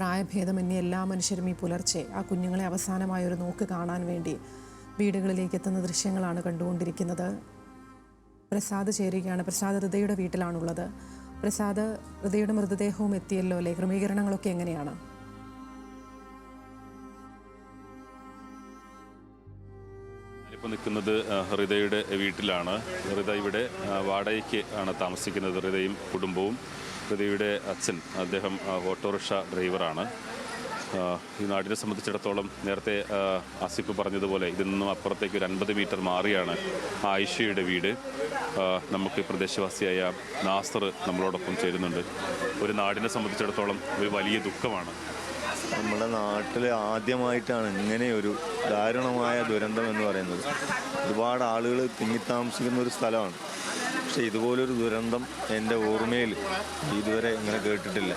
പ്രായഭേദമന്യേ എല്ലാ മനുഷ്യരും ഈ പുലർച്ചെ ആ കുഞ്ഞുങ്ങളെ അവസാനമായ ഒരു നോക്ക് കാണാൻ വേണ്ടി വീടുകളിലേക്ക് എത്തുന്ന ദൃശ്യങ്ങളാണ് കണ്ടുകൊണ്ടിരിക്കുന്നത്. പ്രസാദ് ചേരുകയാണ്. പ്രസാദ് ഹൃദയുടെ വീട്ടിലാണുള്ളത്. പ്രസാദ് ഹൃദയുടെ മൃതദേഹവും എത്തിയല്ലോ അല്ലേ? ക്രമീകരണങ്ങളൊക്കെ എങ്ങനെയാണ്? ഇപ്പോൾ നിൽക്കുന്നത് ഹൃദയുടെ വീട്ടിലാണ്. ഹൃദയ ഇവിടെ വാടകയ്ക്ക് ആണ് താമസിക്കുന്നത്. ഹൃദയും കുടുംബവും. ഹൃദയുടെ അച്ഛൻ അദ്ദേഹം ഓട്ടോറിക്ഷ ഡ്രൈവറാണ്. ഈ നാടിനെ സംബന്ധിച്ചിടത്തോളം നേരത്തെ ആസിഫ് പറഞ്ഞതുപോലെ ഇതിൽ നിന്നും അപ്പുറത്തേക്ക് ഒരു അൻപത് മീറ്റർ മാറിയാണ് ആയിഷയുടെ വീട്. നമുക്ക് പ്രദേശവാസിയായ നാസർ നമ്മളോടൊപ്പം ചേരുന്നുണ്ട്. ഒരു നാടിനെ സംബന്ധിച്ചിടത്തോളം ഒരു വലിയ ദുഃഖമാണ്. നമ്മുടെ നാട്ടിൽ ആദ്യമായിട്ടാണ് ഇങ്ങനെ ഒരു ദാരുണമായ ദുരന്തം എന്ന് പറയുന്നത്. ഒരുപാട് ആളുകൾ തിങ്ങിത്താമസിക്കുന്ന ഒരു സ്ഥലമാണ്. പക്ഷെ ഇതുപോലൊരു ദുരന്തം എന്റെ ഓർമ്മയിൽ ഇതുവരെ ഇങ്ങനെ കേട്ടിട്ടില്ല.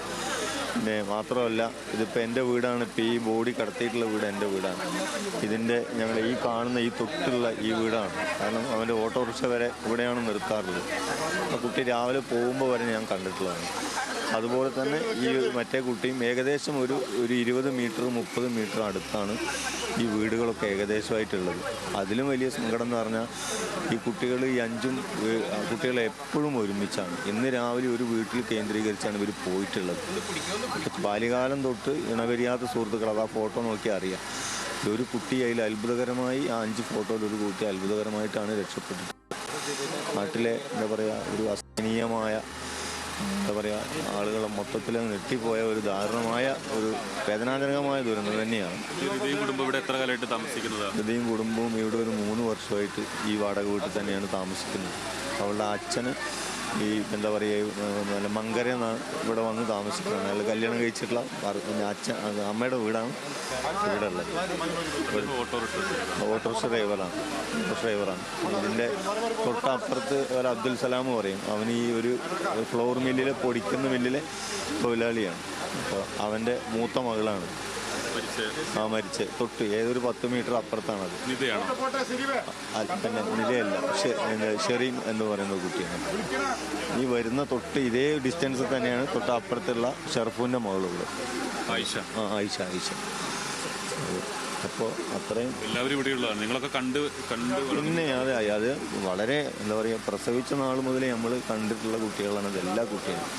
പിന്നെ മാത്രമല്ല ഇതിപ്പോൾ എന്റെ വീടാണ്. ഇപ്പോൾ ഈ ബോഡി കടത്തിയിട്ടുള്ള വീട് എന്റെ വീടാണ്. ഇതിന്റെ ഞങ്ങൾ ഈ കാണുന്ന ഈ തൊട്ടുള്ള ഈ വീടാണ്. കാരണം അവന്റെ ഓട്ടോറിക്ഷ വരെ ഇവിടെയാണ് നിർത്താറുള്ളത്. ആ കുട്ടി രാവിലെ പോകുമ്പോൾ വരെ ഞാൻ കണ്ടിട്ടുള്ളതാണ്. അതുപോലെ തന്നെ ഈ മറ്റേ കുട്ടിയും ഏകദേശം ഒരു ഒരു ഇരുപത് മീറ്റർ മുപ്പത് മീറ്റർ അടുത്താണ് ഈ വീടുകളൊക്കെ ഏകദേശമായിട്ടുള്ളത്. അതിലും വലിയ സങ്കടം എന്ന് പറഞ്ഞാൽ ഈ കുട്ടികൾ ഈ അഞ്ചും കുട്ടികൾ എപ്പോഴും ഒരുമിച്ചാണ്. ഇന്ന് രാവിലെ ഒരു വീട്ടിൽ കേന്ദ്രീകരിച്ചാണ് ഇവർ പോയിട്ടുള്ളത്. ബാല്യകാലം തൊട്ട് ഇണകരിയാത്ത സുഹൃത്തുക്കൾ അത് ആ ഫോട്ടോ നോക്കി അറിയാം. ഒരു കുട്ടി അതിൽ അത്ഭുതകരമായി ആ അഞ്ച് ഫോട്ടോയിൽ ഒരു കുട്ടി അത്ഭുതകരമായിട്ടാണ് രക്ഷപ്പെട്ടത് നാട്ടിലെ എന്താ പറയുക ഒരു അസഹനീയമായ എന്താ പറയുക ആളുകളെ മൊത്തത്തിൽ നെട്ടിപ്പോയ ഒരു ദാരുണമായ ഒരു വേദനാജനകമായ ദുരന്തം തന്നെയാണ്. കുടുംബം ഇവിടെ എത്ര കാലമായിട്ട് താമസിക്കുന്നത്? ഹൃദയും കുടുംബവും ഇവിടെ ഒരു മൂന്ന് വർഷമായിട്ട് ഈ വാടക വീട്ടിൽ തന്നെയാണ് താമസിക്കുന്നത്. അവളുടെ അച്ഛന് ഈ എന്താ പറയുക മങ്കര ഇവിടെ വന്ന് താമസിക്കുന്നത് അയാൾ കല്യാണം കഴിച്ചിട്ടുള്ള അച്ഛൻ അമ്മയുടെ വീടാണ്. ഇവിടെ ഉള്ളത് ഓട്ടോറിക്ഷ ഡ്രൈവറാണ്. ഓട്ടോ ഡ്രൈവറാണ്. ഇതിന്റെ തൊട്ടപ്പുറത്ത് ഒരു അബ്ദുൽ സലാം പറയും. അവൻ ഈ ഒരു ഫ്ലോർ മില്ലിലെ പൊടിക്കുന്ന മില്ലിലെ തൊഴിലാളിയാണ്. അപ്പോൾ അവന്റെ മൂത്ത മകളാണ്. ആ മരിച്ച്. തൊട്ട് ഏതൊരു പത്ത് മീറ്റർ അപ്പുറത്താണത് അത്. പിന്നെ നിലയല്ല. ഷെറീം ഷെറീൻ എന്ന് പറയുന്ന കുട്ടിയാണ്. ഈ വരുന്ന തൊട്ട് ഇതേ ഡിസ്റ്റൻസ് തന്നെയാണ് തൊട്ട് അപ്പുറത്തുള്ള ഷെർഫൂന്റെ മകളുള്ളത് ആയിഷ. ആ ആയിഷ ആയിഷ. അപ്പോൾ അത്രയും എല്ലാവരും ഇവിടെയുള്ളതാണ് നിങ്ങളൊക്കെ കണ്ട് കണ്ട് പിന്നെ അതെ അത് വളരെ എന്താ പറയുക പ്രസവിച്ച നാൾ മുതൽ നമ്മൾ കണ്ടിട്ടുള്ള കുട്ടികളാണ്. അത് എല്ലാ കുട്ടികളും.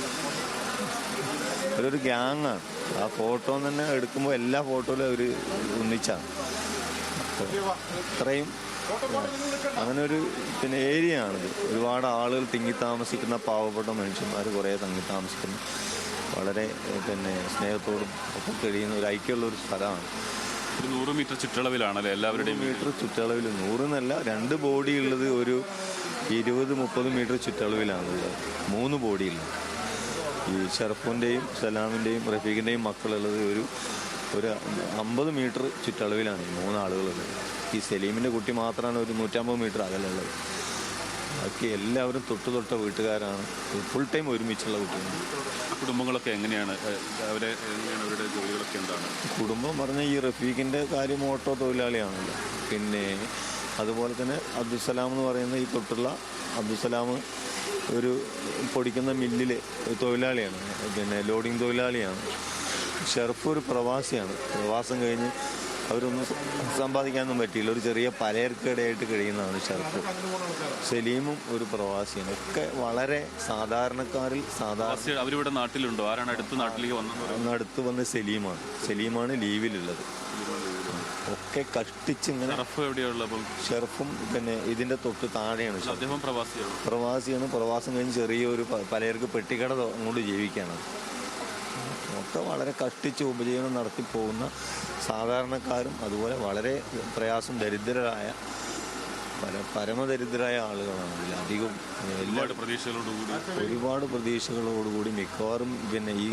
അതൊരു ഗ്യാങ്ങാണ് ആ ഫോട്ടോ തന്നെ എടുക്കുമ്പോൾ എല്ലാ ഫോട്ടോയിലും അവർ ഒന്നിച്ചാണ്. ഇത്രയും അത്രയും അങ്ങനെ ഒരു പിന്നെ ഏരിയ ആണിത്. ഒരുപാട് ആളുകൾ തിങ്ങി താമസിക്കുന്ന പാവപ്പെട്ട മനുഷ്യന്മാർ കുറേ തങ്ങി താമസിക്കുന്നു. വളരെ പിന്നെ സ്നേഹത്തോടും ഒക്കെ കഴിയുന്ന ഒരു ഐക്യമുള്ള ഒരു സ്ഥലമാണ്. ഒരു നൂറ് മീറ്റർ ചുറ്റളവിലാണല്ലേ എല്ലാവരുടെയും മീറ്റർ ചുറ്റളവിൽ നൂറെന്നല്ല രണ്ട് ബോഡി ഉള്ളത് ഒരു ഇരുപത് മുപ്പത് മീറ്റർ ചുറ്റളവിലാണുള്ളത്. മൂന്ന് ബോഡി ഉള്ളത് ഈ ഷറഫിന്റെയും സലാമിന്റെയും റഫീഖിന്റെയും മക്കളുള്ളത് ഒരു ഒരു അമ്പത് മീറ്റർ ചുറ്റളവിലാണ് ഈ മൂന്നാളുകളുള്ളത്. ഈ സലീമിന്റെ കുട്ടി മാത്രമാണ് ഒരു നൂറ്റമ്പത് മീറ്റർ അകലുള്ളത് ബാക്കി എല്ലാവരും തൊട്ട് തൊട്ട വീട്ടുകാരാണ്. ഫുൾ ടൈം ഒരുമിച്ചുള്ള കുട്ടികളാണ്. കുടുംബങ്ങളൊക്കെ എങ്ങനെയാണ്? അവരെ എങ്ങനെയാണ് അവരുടെ ജോലികളൊക്കെ എന്താണ്? കുടുംബം പറഞ്ഞാൽ ഈ റഫീഖിന്റെ കാര്യം ഓട്ടോ തൊഴിലാളിയാണല്ലോ. പിന്നെ അതുപോലെ തന്നെ അബ്ദുസലാം എന്ന് പറയുന്ന ഈ തൊട്ടുള്ള അബ്ദുസലാം ഒരു പൊടിക്കുന്ന മില്ലിലെ തൊഴിലാളിയാണ്. പിന്നെ ലോഡിംഗ് തൊഴിലാളിയാണ്. ഷെർഫ് ഒരു പ്രവാസിയാണ്. പ്രവാസം കഴിഞ്ഞ് അവരൊന്നും സമ്പാദിക്കാനൊന്നും പറ്റിയില്ല. ഒരു ചെറിയ പലചരക്കടയായിട്ട് കഴിയുന്നതാണ് ഷെർഫ് സലീമും ഒരു പ്രവാസിയാണ്. ഒക്കെ വളരെ സാധാരണക്കാരിൽ സാധാരണ അവരിവിടെ നാട്ടിലുണ്ടോ? ആരാണ് അടുത്ത നാട്ടിലേക്ക് വന്നത് അടുത്ത് വന്ന സലീമാണ്. സലീമാണ് ലീവിലുള്ളത്. ഒക്കെ കഷ്ടിച്ച് ഇങ്ങനെ ഷെർഫും പിന്നെ ഇതിന്റെ തൊട്ട് താഴെയാണ്. അദ്ദേഹം പ്രവാസിയാണ്. പ്രവാസിയാണ്. പ്രവാസം കഴിഞ്ഞ് ചെറിയൊരു പലർക്ക് പെട്ടിക്കട അങ്ങോട്ട് ജീവിക്കുകയാണ്. ഒക്കെ വളരെ കഷ്ടിച്ച് ഉപജീവനം നടത്തി പോകുന്ന സാധാരണക്കാരും അതുപോലെ വളരെ പ്രയാസം ദരിദ്രരായ പല പരമദരിദ്രരായ ആളുകളാണ് ഇതിൽ അധികം. ഒരുപാട് പ്രതീക്ഷകളോടുകൂടി. ഒരുപാട് പ്രതീക്ഷകളോടുകൂടി മിക്കവാറും പിന്നെ ഈ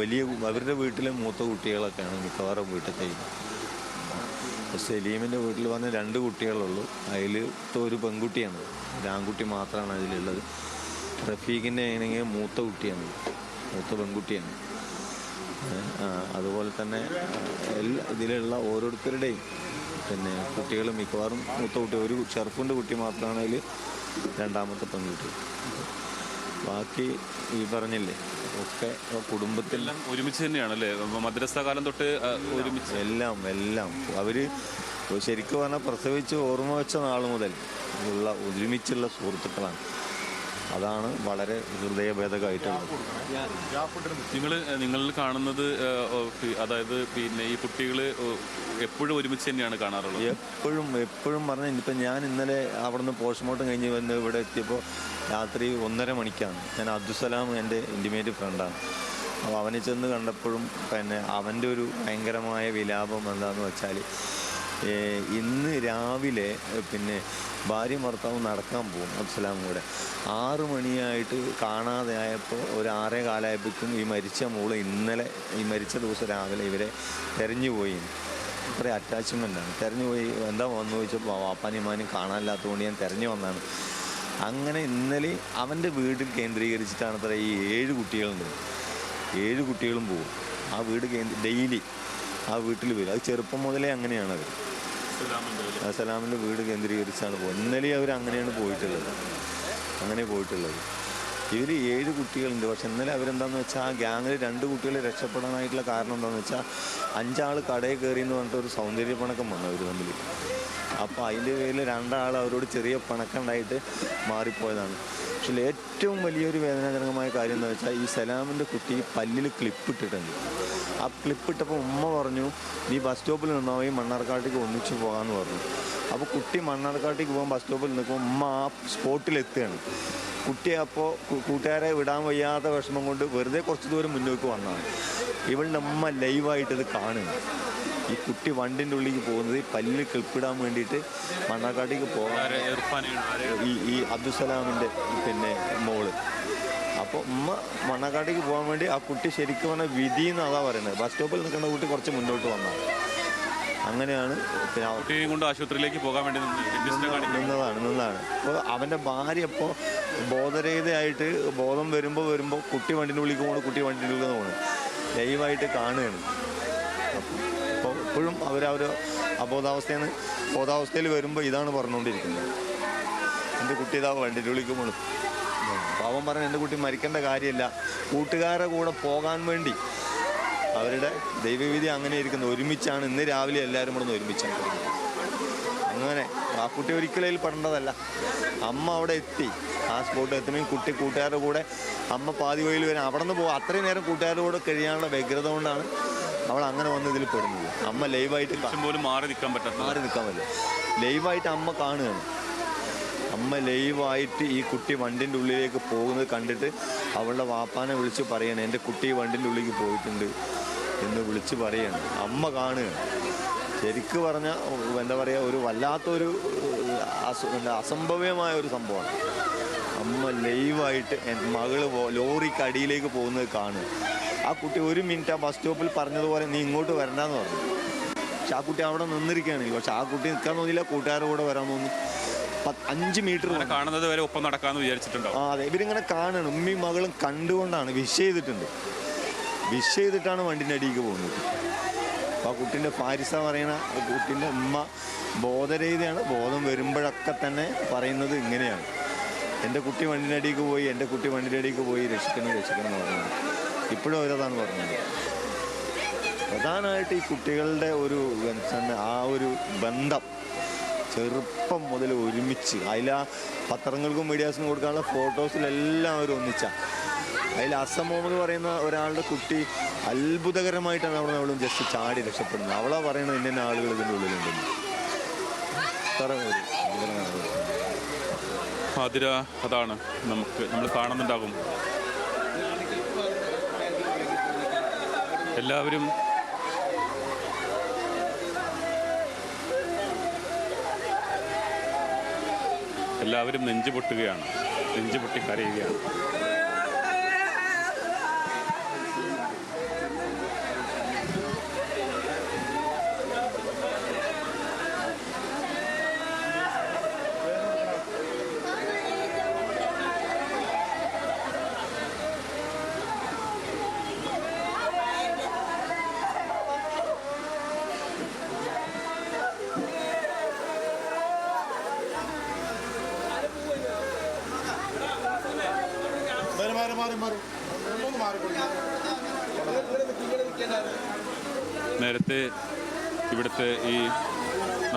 വലിയ അവരുടെ വീട്ടിലെ മൂത്ത കുട്ടികളൊക്കെയാണ് മിക്കവാറും വീട്ടിലേക്ക് സലീമിന്റെ വീട്ടിൽ വന്ന് രണ്ട് കുട്ടികളുള്ളൂ. അതിൽ ഒരു പെൺകുട്ടിയാണ്. ഒരു ആൺകുട്ടി മാത്രമാണ് അതിലുള്ളത്. റഫീഖിന്റെ ആണെങ്കിൽ മൂത്ത കുട്ടിയാണ്. മൂത്ത പെൺകുട്ടിയാണ്. അതുപോലെ തന്നെ എല്ലാ ഇതിലുള്ള ഓരോരുത്തരുടെയും പിന്നെ കുട്ടികൾ മിക്കവാറും മൂത്ത കുട്ടി ഒരു ഷെർഫിന്റെ കുട്ടി മാത്രമാണ് അതിൽ രണ്ടാമത്തെ പെൺകുട്ടി. ബാക്കി ഈ പറഞ്ഞില്ലേ? ഒക്കെ കുടുംബത്തിൽ എല്ലാം ഒരുമിച്ച് തന്നെയാണ് അല്ലേ മദ്രസ കാലം തൊട്ട് ഒരുമിച്ച്. എല്ലാം എല്ലാം. അവർ ശരിക്കും പറഞ്ഞാൽ പ്രസവിച്ച് ഓർമ്മ വെച്ച നാൾ മുതൽ ഉള്ള ഒരുമിച്ചുള്ള സുഹൃത്തുക്കളാണ്. അതാണ് വളരെ ഹൃദയഭേദകമായിട്ടുള്ളത് നിങ്ങൾ നിങ്ങൾ കാണുന്നത് അതായത് പിന്നെ ഈ കുട്ടികൾ എപ്പോഴും ഒരുമിച്ച് തന്നെയാണ് കാണാറുള്ളത്. എപ്പോഴും എപ്പോഴും പറഞ്ഞ ഇപ്പം ഞാൻ ഇന്നലെ അവിടുന്ന് പോസ്റ്റ്മോർട്ടം കഴിഞ്ഞ് വന്ന് ഇവിടെ എത്തിയപ്പോൾ രാത്രി ഒന്നര മണിക്കാണ്. ഞാൻ അബ്ദുസലാം എന്റെ ഇന്റിമേറ്റ് ഫ്രണ്ടാണ് അപ്പോൾ അവനെ ചെന്ന് കണ്ടപ്പോഴും പിന്നെ അവന്റെ ഒരു ഭയങ്കരമായ വിലാപം എന്താണെന്ന് വെച്ചാൽ ഇന്ന് രാവിലെ പിന്നെ ഭാര്യ ഭർത്താവ് നടക്കാൻ പോകും അബ്സലാം കൂടെ. ആറ് മണിയായിട്ട് കാണാതെ ആയപ്പോൾ ഒരു ആറേ കാലമായപ്പോഴേക്കും ഈ മരിച്ച മോൾ ഇന്നലെ ഈ മരിച്ച ദിവസം രാവിലെ ഇവരെ തെരഞ്ഞു പോയി. അത്ര അറ്റാച്ച്മെന്റ് ആണ്. തെരഞ്ഞു പോയി എന്താ വന്നു ചോദിച്ചപ്പോൾ വാപ്പാനും മാനും കാണാനില്ലാത്തതുകൊണ്ട് ഞാൻ തെരഞ്ഞു വന്നാണ് അങ്ങനെ ഇന്നലെ അവന്റെ വീട്ടിൽ കേന്ദ്രീകരിച്ചിട്ടാണ് അത്ര ഈ ഏഴ് കുട്ടികളുണ്ട്. ഏഴ് കുട്ടികളും പോകും ആ വീട് കേന്ദ്ര ഡെയിലി ആ വീട്ടിൽ വരും. അത് ചെറുപ്പം മുതലേ അങ്ങനെയാണ് അവർ. സലാമിന്റെ വീട് കേന്ദ്രീകരിച്ചാണ് പോകുന്നത് ഇന്നലെ അവർ അങ്ങനെയാണ് പോയിട്ടുള്ളത്. അങ്ങനെ പോയിട്ടുള്ളത്. ഇവർ ഏഴ് കുട്ടികളുണ്ട്. പക്ഷെ ഇന്നലെ അവരെന്താണെന്ന് വെച്ചാൽ ആ ഗ്യാങ്ങിൽ രണ്ട് കുട്ടികളെ രക്ഷപ്പെടാനായിട്ടുള്ള കാരണം എന്താണെന്ന് വെച്ചാൽ അഞ്ചാൾ കടയിൽ കയറി എന്ന് പറഞ്ഞിട്ട് ഒരു സൗന്ദര്യ പണക്കം വന്നു അവർ തമ്മിൽ. അപ്പോൾ അതിന്റെ പേരിൽ രണ്ടാൾ അവരോട് ചെറിയ പണക്കം ഉണ്ടായിട്ട് മാറിപ്പോയതാണ്. പക്ഷേ ഏറ്റവും വലിയൊരു വേദനാജനകമായ കാര്യം എന്ന് വെച്ചാൽ ഈ സലാമിന്റെ കുട്ടി പല്ലിൽ ക്ലിപ്പിട്ടിട്ടുണ്ട് ആ ക്ലിപ്പിട്ടപ്പോൾ ഉമ്മ പറഞ്ഞു നീ ബസ് സ്റ്റോപ്പിൽ നിന്നോ? ഈ മണ്ണാർക്കാട്ടേക്ക് ഒന്നിച്ച് പോകാമെന്ന് പറഞ്ഞു. അപ്പോൾ കുട്ടി മണ്ണാർക്കാട്ടേക്ക് പോകാൻ ബസ് സ്റ്റോപ്പിൽ നിൽക്കുമ്പോൾ ഉമ്മ ആ സ്പോട്ടിലെത്തുകയാണ് കുട്ടി അപ്പോൾ കൂട്ടുകാരെ വിടാൻ വയ്യാത്ത വിഷമം കൊണ്ട് വെറുതെ കുറച്ച് ദൂരം മുന്നോട്ട് വന്നതാണ്. ഇവളുടെ ഉമ്മ ലൈവായിട്ടത് കാണുകയാണ്. ഈ കുട്ടി വണ്ടിന്റെ ഉള്ളിലേക്ക് പോകുന്നത് ഈ പല്ലിൽ ക്ലിപ്പിടാൻ വേണ്ടിയിട്ട് മണ്ണാക്കാട്ടേക്ക് പോകാൻ ഈ ഈ അബ്ദുസലാമിന്റെ പിന്നെ മോൾ. അപ്പോൾ ഉമ്മ മണ്ണാക്കാട്ടേക്ക് പോകാൻ വേണ്ടി ആ കുട്ടി ശരിക്കും പറഞ്ഞാൽ വിധി എന്നതാ പറയുന്നത്. ബസ് സ്റ്റോപ്പിൽ നിൽക്കുന്ന കുട്ടി കുറച്ച് മുന്നോട്ട് വന്നാൽ. അങ്ങനെയാണ് കുട്ടിയെയും കൊണ്ട് ആശുപത്രിയിലേക്ക് പോകാൻ വേണ്ടി നിന്നതാണ് നിന്നതാണ്. അപ്പോൾ അവന്റെ ഭാര്യ ഇപ്പോൾ ബോധരഹിതയായിട്ട് ബോധം വരുമ്പോൾ വരുമ്പോൾ കുട്ടി വണ്ടിന്റെ ഉള്ളിൽ പോകണം കുട്ടി വണ്ടിന്റെ ഉള്ളിൽ പോകണം. ലൈവായിട്ട് കാണുകയാണ്. അപ്പോൾ ഇപ്പോഴും അവർ അവർ അബോധാവസ്ഥയിൽ നിന്ന് ബോധാവസ്ഥയിൽ വരുമ്പോൾ ഇതാണ് പറഞ്ഞുകൊണ്ടിരിക്കുന്നത്. എന്റെ കുട്ടി ഇതാ വേണ്ടി വിളിക്കുമ്പോഴും പാവം പറഞ്ഞ എന്റെ കുട്ടി മരിക്കേണ്ട കാര്യമില്ല. കൂട്ടുകാരുടെ കൂടെ പോകാൻ വേണ്ടി അവരുടെ ദൈവവിധി അങ്ങനെ ഇരിക്കുന്നത് ഒരുമിച്ചാണ് ഇന്ന് രാവിലെ എല്ലാവരും കൂടെ ഒരുമിച്ചാണ് അങ്ങനെ ആ കുട്ടി ഒരിക്കലും പെടേണ്ടതല്ല. അമ്മ അവിടെ എത്തി. ആ സ്പോട്ടിൽ എത്തുമ്പോൾ കുട്ടി കൂട്ടുകാരുടെ കൂടെ അമ്മ പാതി വഴിയിൽ വരാൻ അവിടെ നിന്ന് പോകും അത്രയും നേരം കൂട്ടുകാരുടെ കൂടെ കഴിയാനുള്ള വ്യഗ്രത കൊണ്ടാണ് അവൾ അങ്ങനെ വന്ന് ഇതിൽ പെടുന്നത്. അമ്മ ലൈവായിട്ട് പോലും മാറി നിൽക്കാൻ പറ്റാത്ത മാറി നിൽക്കാൻ പറ്റില്ല. ലൈവായിട്ട് അമ്മ കാണുകയാണ്. അമ്മ ലൈവായിട്ട് ഈ കുട്ടി വണ്ടിന്റെ ഉള്ളിലേക്ക് പോകുന്നത് കണ്ടിട്ട് അവളുടെ വാപ്പാനെ വിളിച്ച് പറയണം എന്റെ കുട്ടി വണ്ടിന്റെ ഉള്ളിലേക്ക് പോയിട്ടുണ്ട് എന്ന് വിളിച്ച് പറയാണ്. അമ്മ കാണുകയാണ്. ശരിക്ക് പറഞ്ഞാൽ എന്താ പറയുക ഒരു വല്ലാത്തൊരു അസംഭവ്യമായ ഒരു സംഭവമാണ്. അമ്മ ലൈവായിട്ട് മകൾ ലോറിക്ക് അടിയിലേക്ക് പോകുന്നത് കാണുക. ആ കുട്ടി ഒരു മിനിറ്റ് ആ ബസ് സ്റ്റോപ്പിൽ പറഞ്ഞതുപോലെ നീ ഇങ്ങോട്ട് വരണ്ടെന്ന് പറഞ്ഞു. പക്ഷെ ആ കുട്ടി അവിടെ നിന്നിരിക്കുകയാണ് പക്ഷെ ആ കുട്ടി നിൽക്കാൻ തോന്നിയില്ല കൂട്ടുകാരുടെ കൂടെ വരാൻ തോന്നി. അഞ്ച് മീറ്റർ കാണുന്നത് വരെ ഒപ്പം നടക്കാന്ന് വിചാരിച്ചിട്ടുണ്ടോ ആ അതെ. ഇവരിങ്ങനെ കാണണം. ഉമ്മയും മകളും കണ്ടുകൊണ്ടാണ് വിഷ് ചെയ്തിട്ടുണ്ട്. വിഷ് ചെയ്തിട്ടാണ് വണ്ടിന്റെ അടിയിലേക്ക് പോകുന്നത്. അപ്പോൾ ആ കുട്ടീന്റെ പാരിസ പറയണ കുട്ടീന്റെ ഉമ്മ ബോധരഹിതയാണ്. ബോധം വരുമ്പോഴൊക്കെ തന്നെ പറയുന്നത് ഇങ്ങനെയാണ്. എന്റെ കുട്ടി വണ്ടിന്റെ അടിയിലേക്ക് പോയി എന്റെ കുട്ടി വണ്ടിന്റെ അടിയിലേക്ക് പോയി രക്ഷിക്കണം രക്ഷിക്കണം എന്ന് പറഞ്ഞത് ഇപ്പോഴും അവരതാണ് പറഞ്ഞത്. പ്രധാനമായിട്ട് ഈ കുട്ടികളുടെ ഒരു ആ ഒരു ബന്ധം ചെറുപ്പം മുതൽ ഒരുമിച്ച് അതിൽ ആ പത്രങ്ങൾക്കും മീഡിയാസിനും കൊടുക്കാനുള്ള ഫോട്ടോസിലെല്ലാം അവർ ഒന്നിച്ച. അതിൽ അസം മുഹമ്മദ് പറയുന്ന ഒരാളുടെ കുട്ടി അത്ഭുതകരമായിട്ടാണ് അവിടെ അവളും ജസ്റ്റ് ചാടി രക്ഷപ്പെടുന്നത്. അവളാ പറയുന്നത് ഇന്ന ആളുകൾ ഇതിന്റെ സംഭവം. അതിര അതാണ് നമുക്ക് നമ്മൾ കാണുന്നുണ്ടാകും. എല്ലാവരും എല്ലാവരും നെഞ്ചു പൊട്ടുകയാണ്. നെഞ്ചു പൊട്ടി കരയുകയാണ്.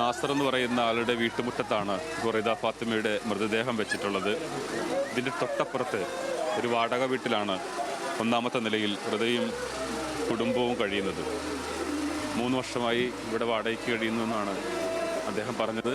നാസർ എന്ന് പറയുന്ന ആളുടെ വീട്ടുമുറ്റത്താണ് ഖുറൈദ ഫാത്തിമയുടെ മൃതദേഹം വെച്ചിട്ടുള്ളത്. ഇതിന്റെ തൊട്ടപ്പുറത്ത് ഒരു വാടക വീട്ടിലാണ് ഒന്നാമത്തെ നിലയിൽ ഹൃദയും കുടുംബവും കഴിയുന്നത്. മൂന്ന് വർഷമായി ഇവിടെ വാടകയ്ക്ക് കഴിയുന്നു എന്നാണ് അദ്ദേഹം പറഞ്ഞത്.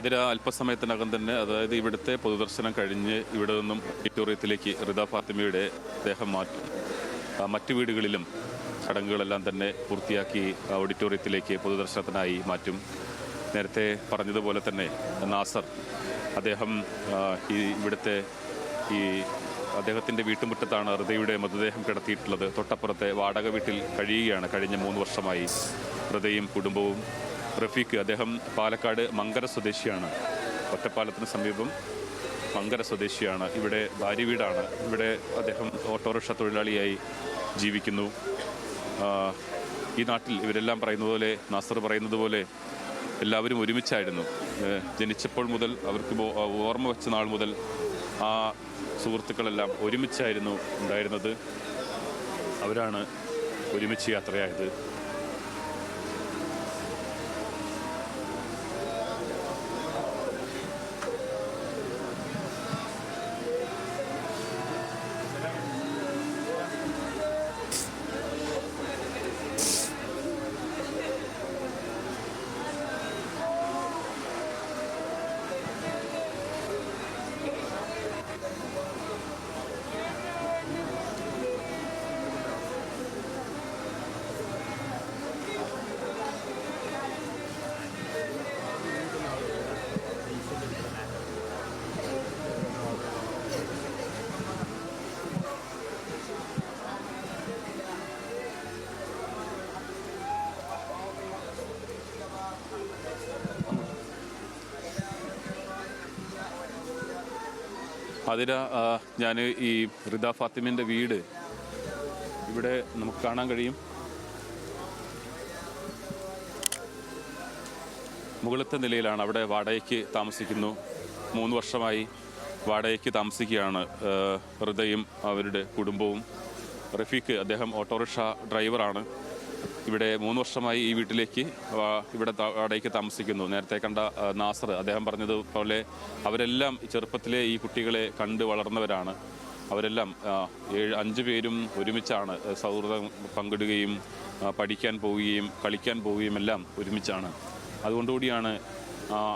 അതിര അല്പസമയത്തിനകം തന്നെ അതായത് ഇവിടുത്തെ പൊതുദർശനം കഴിഞ്ഞ് ഇവിടെ നിന്നും ഓഡിറ്റോറിയത്തിലേക്ക് റിദ ഫാത്തിമയുടെ ദേഹം മാറ്റും മറ്റു വീടുകളിലും ചടങ്ങുകളെല്ലാം തന്നെ പൂർത്തിയാക്കി ഓഡിറ്റോറിയത്തിലേക്ക് പൊതുദർശനത്തിനായി മാറ്റും. നേരത്തെ പറഞ്ഞതുപോലെ തന്നെ നാസർ അദ്ദേഹം ഈ ഇവിടുത്തെ ഈ അദ്ദേഹത്തിന്റെ വീട്ടുമുറ്റത്താണ് ഹൃദയുടെ മൃതദേഹം കിടത്തിയിട്ടുള്ളത്. തൊട്ടപ്പുറത്തെ വാടക വീട്ടിൽ കഴിയുകയാണ്. കഴിഞ്ഞ മൂന്ന് വർഷമായി ഹൃദയും കുടുംബവും റഫീഖ് അദ്ദേഹം പാലക്കാട് മങ്കര സ്വദേശിയാണ്. ഒറ്റപ്പാലത്തിന് സമീപം മങ്കര സ്വദേശിയാണ്. ഇവിടെ ഭാര്യ വീടാണ്. ഇവിടെ അദ്ദേഹം ഓട്ടോറിക്ഷ തൊഴിലാളിയായി ജീവിക്കുന്നു. ഈ നാട്ടിൽ ഇവരെല്ലാം പറയുന്നത് പോലെ നാസർ പറയുന്നത് പോലെ എല്ലാവരും ഒരുമിച്ചായിരുന്നു. ജനിച്ചപ്പോൾ മുതൽ അവർക്ക് ഓർമ്മ വെച്ച നാൾ മുതൽ ആ സുഹൃത്തുക്കളെല്ലാം ഒരുമിച്ചായിരുന്നു ഉണ്ടായിരുന്നത്. അവരാണ് ഒരുമിച്ച് യാത്രയായത്. അതിര ഞാൻ ഈ റിദ ഫാത്തിമിന്റെ വീട് ഇവിടെ നമുക്ക് കാണാൻ കഴിയും. മുകളിലത്തെ നിലയിലാണ് അവിടെ വാടകയ്ക്ക് താമസിക്കുന്നു. മൂന്ന് വർഷമായി വാടകയ്ക്ക് താമസിക്കുകയാണ് ഹൃദയും അവരുടെ കുടുംബവും. റഫീഖ് അദ്ദേഹം ഓട്ടോറിക്ഷ ഡ്രൈവറാണ്. ഇവിടെ മൂന്ന് വർഷമായി ഈ വീട്ടിലേക്ക് ഇവിടെ അടയ്ക്ക് താമസിക്കുന്നു. നേരത്തെ കണ്ട നാസർ അദ്ദേഹം പറഞ്ഞതുപോലെ അവരെല്ലാം ചെറുപ്പത്തിലെ ഈ കുട്ടികളെ കണ്ട് വളർന്നവരാണ്. അവരെല്ലാം ഏഴ് അഞ്ച് പേരും ഒരുമിച്ചാണ് സൗഹൃദം പങ്കിടുകയും പഠിക്കാൻ പോവുകയും കളിക്കാൻ പോവുകയും എല്ലാം ഒരുമിച്ചാണ്. അതുകൊണ്ടുകൂടിയാണ്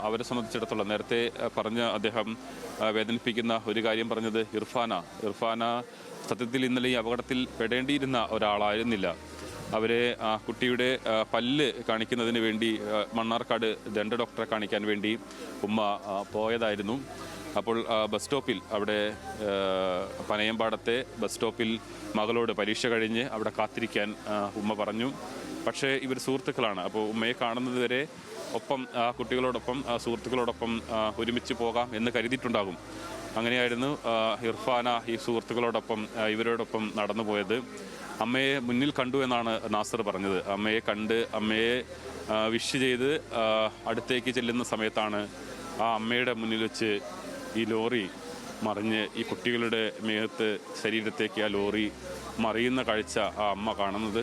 അവരെ സംബന്ധിച്ചിടത്തോളം നേരത്തെ പറഞ്ഞ അദ്ദേഹം വേദനിപ്പിക്കുന്ന ഒരു കാര്യം പറഞ്ഞത് ഇർഫാന. ഇർഫാന സത്യത്തിൽ ഇന്നലെ ഈ അപകടത്തിൽ പെടേണ്ടിയിരുന്ന ഒരാളായിരുന്നില്ല. അവരെ ആ, കുട്ടിയുടെ പല്ല് കാണിക്കുന്നതിന് വേണ്ടി മണ്ണാർക്കാട് ദണ്ഡ ഡോക്ടറെ കാണിക്കാൻ വേണ്ടി ഉമ്മ പോയതായിരുന്നു. അപ്പോൾ ബസ് സ്റ്റോപ്പിൽ അവിടെ പനയമ്പാടത്തെ ബസ് സ്റ്റോപ്പിൽ മകളോട് പരീക്ഷ കഴിഞ്ഞ് അവിടെ കാത്തിരിക്കാൻ ഉമ്മ പറഞ്ഞു. പക്ഷേ ഇവർ സുഹൃത്തുക്കളാണ്. അപ്പോൾ ഉമ്മയെ കാണുന്നത് വരെ ഒപ്പം ആ, കുട്ടികളോടൊപ്പം സുഹൃത്തുക്കളോടൊപ്പം ഒരുമിച്ച് പോകാം എന്ന് കരുതിയിട്ടുണ്ടാകും. അങ്ങനെയായിരുന്നു ഇർഫാന ഈ സുഹൃത്തുക്കളോടൊപ്പം ഇവരോടൊപ്പം നടന്നു പോയത് അമ്മയെ മുന്നിൽ കണ്ടു എന്നാണ് നാസർ പറഞ്ഞത്. അമ്മയെ കണ്ട് അമ്മയെ വിഷ് ചെയ്ത് അടുത്തേക്ക് ചെല്ലുന്ന സമയത്താണ് ആ അമ്മയുടെ മുന്നിൽ വെച്ച് ഈ ലോറി മറിഞ്ഞ് ഈ കുട്ടികളുടെ മേഹത്ത് ശരീരത്തേക്ക് ആ ലോറി മറിയുന്ന കാഴ്ച ആ അമ്മ കാണുന്നത്.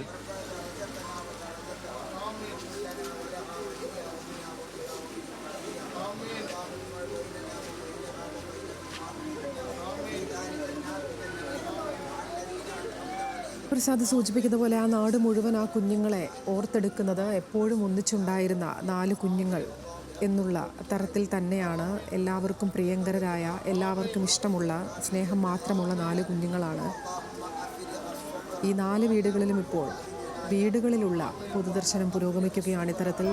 പ്രസാദ് സൂചിപ്പിക്കുന്ന പോലെ ആ നാട് മുഴുവൻ ആ കുഞ്ഞുങ്ങളെ ഓർത്തെടുക്കുന്നത് എപ്പോഴും ഒന്നിച്ചുണ്ടായിരുന്ന നാല് കുഞ്ഞുങ്ങൾ എന്നുള്ള തരത്തിൽ തന്നെയാണ് എല്ലാവർക്കും പ്രിയങ്കരരായ എല്ലാവർക്കും ഇഷ്ടമുള്ള സ്നേഹം മാത്രമുള്ള നാല് കുഞ്ഞുങ്ങളാണ്. ഈ നാല് വീടുകളിലും ഇപ്പോൾ വീടുകളിലുള്ള പൊതുദർശനം പുരോഗമിക്കുകയാണ് ഇത്തരത്തിൽ.